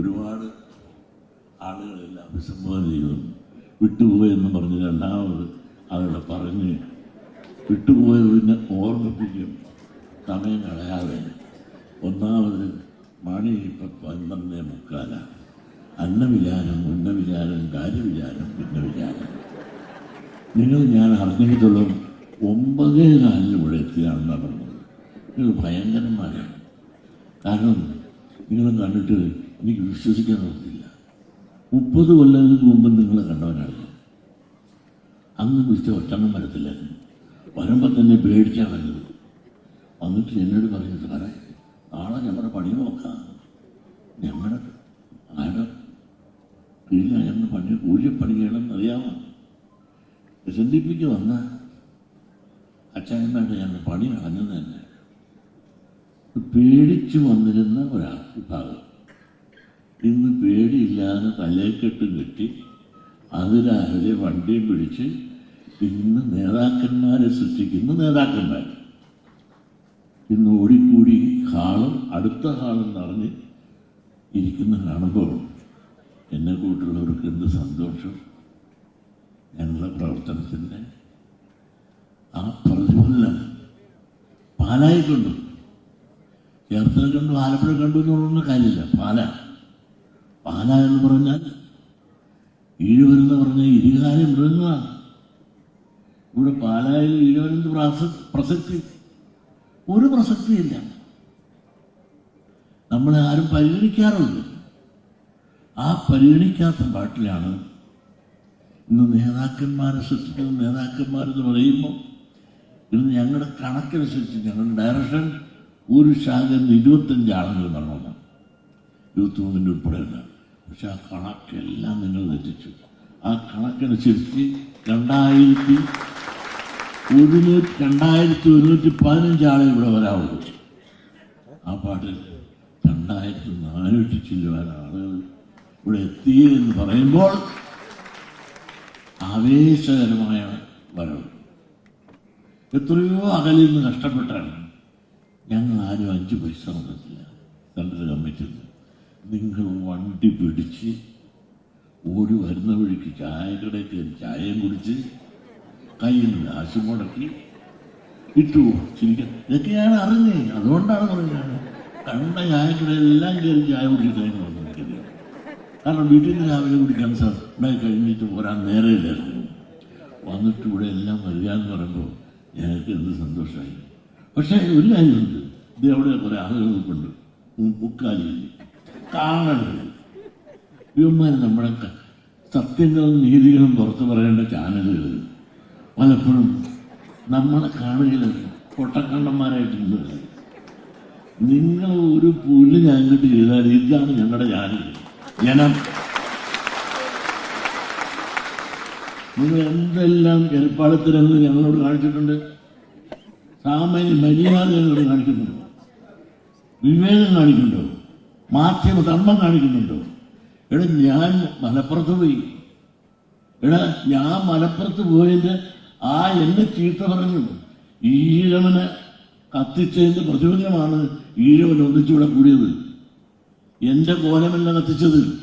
ഒരുപാട് ആളുകളെല്ലാം അഭിസംബോധന ചെയ്തു. വിട്ടുപോയെന്ന് പറഞ്ഞ് രണ്ടാമത് അവരുടെ പറഞ്ഞ് വിട്ടുപോയത് പിന്നെ ഓർമ്മിപ്പിക്കും. സമയം കളയാതെ. ഒന്നാമത് മണി ഇപ്പം പന്ത്രണ്ടേ മുക്കാല അന്നവിചാരം ഉന്നവിചാരം കാര്യവിചാരം പിന്നെ വിചാരം നിങ്ങൾ ഞാൻ അറിഞ്ഞിട്ടുള്ള ഒമ്പതേ കാലിൽ ഇവിടെ എത്തിയാണെന്നാണ് പറഞ്ഞത്. നിങ്ങൾ ഭയങ്കരന്മാരാണ്. കാരണം നിങ്ങൾ കണ്ടിട്ട് എനിക്ക് വിശ്വസിക്കാൻ പറ്റില്ല മുപ്പത് കൊല്ലങ്ങൾക്ക് മുമ്പ് നിങ്ങളെ കണ്ടവനാണ്. അന്ന് വിളിച്ച ഒറ്റണ്ണം വരത്തില്ലായിരുന്നു. വരുമ്പോൾ തന്നെ പേടിച്ചാൽ വരുന്നത്. വന്നിട്ട് എന്നോട് പറഞ്ഞു സാറേ നാളെ ഞങ്ങളുടെ പണി നോക്കാം. ഞങ്ങളുടെ ആരുടെ കീഴിൽ ഞങ്ങളുടെ പണി കൂലിപ്പണി ചെയ്യണമെന്ന് അറിയാമോ? എസ് വന്ന അച്ചായന്മാരുടെ ഞങ്ങളുടെ പണി കളഞ്ഞത് തന്നെ. പേടിച്ചു വന്നിരുന്ന ഒരാൾ വിഭാഗം ഇന്ന് പേടിയില്ലാതെ തലേക്കെട്ട് കെട്ടി അതിരാവിലെ വണ്ടിയും പിടിച്ച് ഇന്ന് നേതാക്കന്മാരെ സൃഷ്ടിക്കുന്ന നേതാക്കന്മാർ. ഇന്ന് ഓടിക്കൂടി ഹാളും അടുത്ത ഹാളും നിറഞ്ഞ് ഇരിക്കുന്ന കാണുമ്പോൾ എന്നെ കൂട്ടുള്ളവർക്ക് എന്ത് സന്തോഷം ഞങ്ങളുടെ പ്രവർത്തനത്തിന്റെ ആ പ്രതിഫലനം പാലായി കണ്ടു ചേർത്തല കണ്ടു ആലപ്പുഴ കണ്ടു എന്നുള്ള കാര്യമില്ല. പാല. പാല എന്ന് പറഞ്ഞാൽ ഈഴുവരെന്ന് പറഞ്ഞാൽ ഇരുകാല മൃഗങ്ങളാണ്. ഇവിടെ പാലായിൽ പ്രസ- പ്രസക്തി. ഒരു പ്രസക്തിയില്ല നമ്മളെ ആരും പരിഗണിക്കാറുണ്ട് ആ പരിഗണിക്കാത്ത പാട്ടിലാണ് ഇന്ന് നേതാക്കന്മാരെ സൃഷ്ടിക്കുന്ന നേതാക്കന്മാരെന്ന് പറയുമ്പോൾ ഇന്ന് ഞങ്ങളുടെ കണക്കനുസരിച്ച് ഞങ്ങളുടെ ഡയറക്ഷൻ ഒരു ശാഖ ഇരുപത്തഞ്ച് ആളുകൾ നടന്നു യൂത്ത് മൂവ്മെന്റ് ഉൾപ്പെടെയുണ്ട് പക്ഷെ ആ കണക്കെല്ലാം നിങ്ങൾ തെറ്റിച്ചു. ആ കണക്കനുസരിച്ച് രണ്ടായിരത്തി ഒരുന്നൂറ്റി രണ്ടായിരത്തി ഒരുന്നൂറ്റി പതിനഞ്ച് ആളെ ഇവിടെ വരാവുള്ളൂ. ആ പാട്ടിൽ രണ്ടായിരത്തി നാനൂറ്റി ചില്ലുവാൻ ആളുകൾ ഇവിടെ എത്തിയെന്ന് പറയുമ്പോൾ ആവേശകരമായ വരവ്. എത്രയോ അകലിൽ നിന്ന് കഷ്ടപ്പെട്ടാണ് ഞങ്ങൾ ആരും അഞ്ച് പൈസ കൊണ്ടെത്തില്ല. സെൻട്രൽ കമ്മിറ്റിയിൽ നിന്ന്. നിങ്ങൾ വണ്ടി പിടിച്ച് ഓടി വരുന്ന വഴിക്ക് ചായ കയറി ചായയും കുടിച്ച് കയ്യിൽ നിന്ന് കാശ് മുടക്കി ഇട്ടു. ചിരിക്കാൻ ഇതൊക്കെയാണ് അറിഞ്ഞേ. അതുകൊണ്ടാണ് പറയുന്നത്. കണ്ട ചായക്കടയിലെല്ലാം കയറി ചായ കുടിച്ചിട്ടാണ് വന്നിരിക്കുന്നത്. കാരണം വീട്ടിൽ നിന്ന് രാവിലെ കുടിക്കാൻ സാർ ഉണ്ടായി കഴിഞ്ഞിട്ട് പോരാൻ നേരെയില്ലായിരുന്നു വന്നിട്ട് ഇവിടെ എല്ലാം വരിക എന്ന് പറയുമ്പോൾ ഞങ്ങൾക്ക് എന്ത് സന്തോഷമായി. പക്ഷേ ഒരു കാര്യമുണ്ട്. ഇത് അവിടെ കുറേ ആളുകൾ നിൽപ്പുണ്ട് മുക്കാലിയിൽ. കാണരുത് ഇവന്മാർ നമ്മുടെ സത്യങ്ങളും നീതികളും പുറത്തു പറയേണ്ട ചാനലുകൾ. പലപ്പോഴും നമ്മളെ കാണുകയില്ല പൊട്ടക്കണ്ണന്മാരായിട്ടുണ്ട് നിങ്ങൾ ഒരു പുല്ല് ഞാൻ ഇങ്ങോട്ട് ചെയ്താൽ ഇതാണ് ഞങ്ങളുടെ ചാനൽ. ജനം. നിങ്ങൾ എന്തെല്ലാം ഏർപ്പാടത്തിലെന്ന് ഞങ്ങളോട് കാണിച്ചിട്ടുണ്ട്? സാമാന്യ മര്യാദ ഞങ്ങളോട് കാണിക്കുന്നുണ്ടോ വിവേകം കാണിക്കുന്നുണ്ടോ മാധ്യമ ധർമ്മം കാണിക്കുന്നുണ്ടോ. എടാ ഞാൻ മലപ്പുറത്ത് പോയി. എടാ ഞാൻ മലപ്പുറത്ത് പോയതിന്റെ ആ എന്നെ ചീത്ത പറഞ്ഞു. ഈഴവന് കത്തിച്ചതിന്റെ പ്രതിഫലമാണ് ഈഴവൻ ഒന്നിച്ചൂടെ കൂടിയത്. എന്റെ കോലമല്ല കത്തിച്ചത്.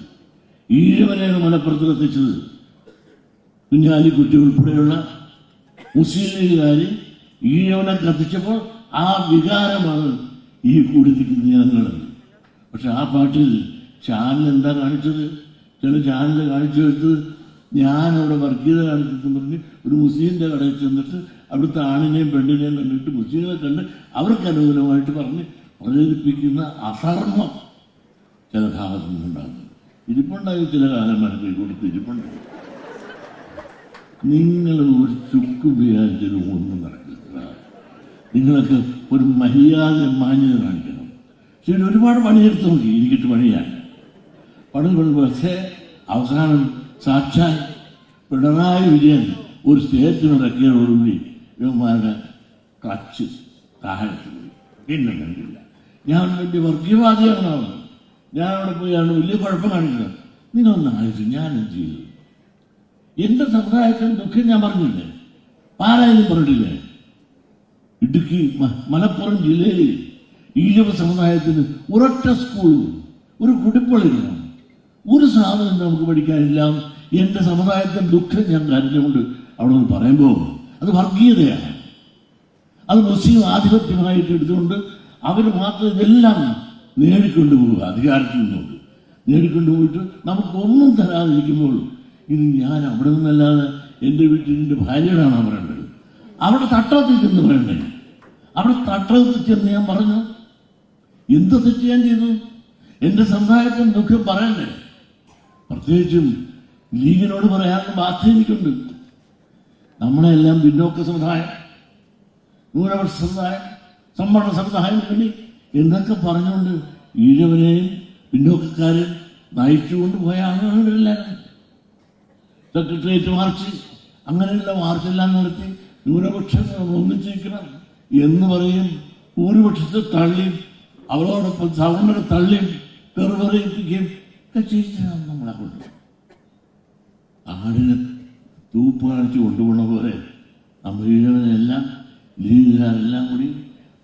ഈഴവനെയാണ് മലപ്പുറത്ത് കത്തിച്ചത്. കുഞ്ഞാലിക്കുട്ടി ഉൾപ്പെടെയുള്ള മുസ്ലിം ലീഗുകാരി ഈഴവനെ കത്തിച്ചപ്പോൾ ആ വികാരമാണ് ഈ കൂടി നിൽക്കുന്ന ജനങ്ങൾ പക്ഷെ ആ പാട്ടിൽ ചാനൽ എന്താ കാണിച്ചത്? ചില ചാനൽ കാണിച്ചു വെച്ചത് ഞാൻ അവിടെ വർഗീയത കാണിച്ചെന്ന് പറഞ്ഞ് ഒരു മുസ്ലിമിന്റെ കടയിൽ ചെന്നിട്ട് അവിടുത്തെ ആണിനെയും പെണ്ണിനെയും കണ്ടിട്ട് മുസ്ലിങ്ങളെ കണ്ട് അവർക്ക് അനുകൂലമായിട്ട് പറഞ്ഞ് പ്രചരിപ്പിക്കുന്ന അധർമ്മം ചില ഭാഗത്തു നിന്നുണ്ടാകുന്നു ഇരിപ്പുണ്ടായി ചില കാലന്മാർക്ക് കൊടുത്ത് ഇരിപ്പുണ്ട്. നിങ്ങൾ ഒരു ചുക്ക് ഉപയോഗിച്ചൊരു ഒന്നും നടക്കില്ല. നിങ്ങളൊക്കെ ഒരു മര്യാദ മാന്യത കാണിക്കണം ശരി ഒരുപാട് പണിയെടുത്ത് നോക്കി എനിക്കിട്ട് പണിയാൻ. പണിത് പണിത് പക്ഷേ അവസാനം സാക്ഷാൽ പിണറായി വിജയൻ ഒരു സ്റ്റേറ്റിന് ഇറക്കിയതോടുകൂടി ഇവന്മാരുടെ ക്ലച്ച് താഴെ പിന്നെ കണ്ടില്ല. ഞാൻ വലിയ വർഗീയവാദിയാണ് ഞാൻ അവിടെ പോയാണ് വലിയ കുഴപ്പം കാണിക്കുന്നത്. നിങ്ങളൊന്ന് ആലോചിച്ചു ഞാൻ എന്ത് ചെയ്തു? എന്റെ സമുദായത്തിന് ദുഃഖം ഞാൻ പറഞ്ഞില്ലേ? പാലായാലും പറഞ്ഞിട്ടില്ലേ? ഇടുക്കി മലപ്പുറം ജില്ലയിൽ ഈഴവ സമുദായത്തിന് ഒരൊറ്റ സ്കൂളും ഒരു കുടിപ്പള്ളിക്കണം ഒരു സാധനം നമുക്ക് പഠിക്കാനില്ല. എന്റെ സമുദായത്തിന്റെ ദുഃഖം ഞാൻ കരഞ്ഞുകൊണ്ട് അവിടെ നിന്ന് പറയുമ്പോൾ അത് വർഗീയതയാണ്. അത് മുസ്ലിം ആധിപത്യമായിട്ട് എടുത്തുകൊണ്ട് അവർ മാത്രം ഇതെല്ലാം നേടിക്കൊണ്ടു പോവുക. അധികാരത്തിൽ നിന്നുകൊണ്ട്. നേടിക്കൊണ്ടു പോയിട്ട് നമുക്കൊന്നും തരാതിരിക്കുമ്പോൾ ഇത് ഞാൻ അവിടെ നിന്നല്ലാതെ എന്റെ വീട്ടിൽ എന്റെ ഭാര്യയോടാണ് പറയേണ്ടത്. അവിടെ തട്ടത്തിൽ ചെന്ന് പറയണ്ടേ? അവിടെ തട്ടത്തിൽ ചെന്ന് ഞാൻ പറഞ്ഞു എന്ത് തെറ്റ് ഞാൻ ചെയ്തു? എന്റെ സമുദായത്തിന് ദുഃഖം പറയണ്ടേ? പ്രത്യേകിച്ചും ലീഗിനോട് പറയാനുള്ള ബാധ്യത എനിക്കുണ്ട്. നമ്മളെല്ലാം പിന്നോക്ക സമുദായം ന്യൂനപക്ഷ സമുദായം സമ്പന്ന സമുദായം വേണ്ടി എന്നൊക്കെ പറഞ്ഞുകൊണ്ട് ഈഴവനെയും പിന്നോക്കക്കാരെ നയിച്ചുകൊണ്ട് പോയ ആളുകളെല്ലാവരും സെക്രട്ടേറിയറ്റ് മാർച്ച് അങ്ങനെയുള്ള മാർച്ചെല്ലാം നടത്തി ന്യൂനപക്ഷങ്ങൾ ഒന്നിച്ചിരിക്കണം എന്ന് പറയും. ഭൂരിപക്ഷത്തെ തള്ളിയും അവരോടൊപ്പം സവർണരെ തള്ളിയും തെറുപറയിപ്പിക്കുകയും ഒക്കെ ചെയ്യിച്ചാണ് നമ്മളെ കൊണ്ട്. ആടിനെ തൂപ്പ് കാണിച്ച് കൊണ്ടുപോണ പോലെ നമ്മൾ ഈഴവനെല്ലാം ലീഗുകാരെല്ലാം കൂടി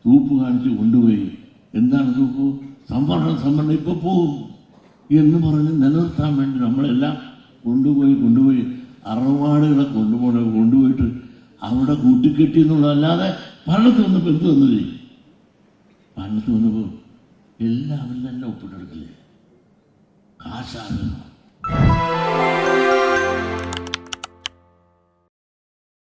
തൂപ്പ് കാണിച്ച് കൊണ്ടുപോയി. എന്താണ് തൂപ്പ്? സംവരണം സംവരണം ഇപ്പൊ പോകും എന്ന് പറഞ്ഞ് നിലനിർത്താൻ വേണ്ടി നമ്മളെല്ലാം കൊണ്ടുപോയി കൊണ്ടുപോയി അറവാടുകളെ കൊണ്ടുപോകണ കൊണ്ടുപോയിട്ട് അവിടെ കൂട്ടിക്കെട്ടി എന്നുള്ളതല്ലാതെ ഭരണത്ത് വന്നപ്പോൾ വന്നു വന്നത് അൻസൂനവും എല്ലാവരും തന്നെ ഒപ്പിട്ടെടുക്കില്ലേ? കാശാകുന്നു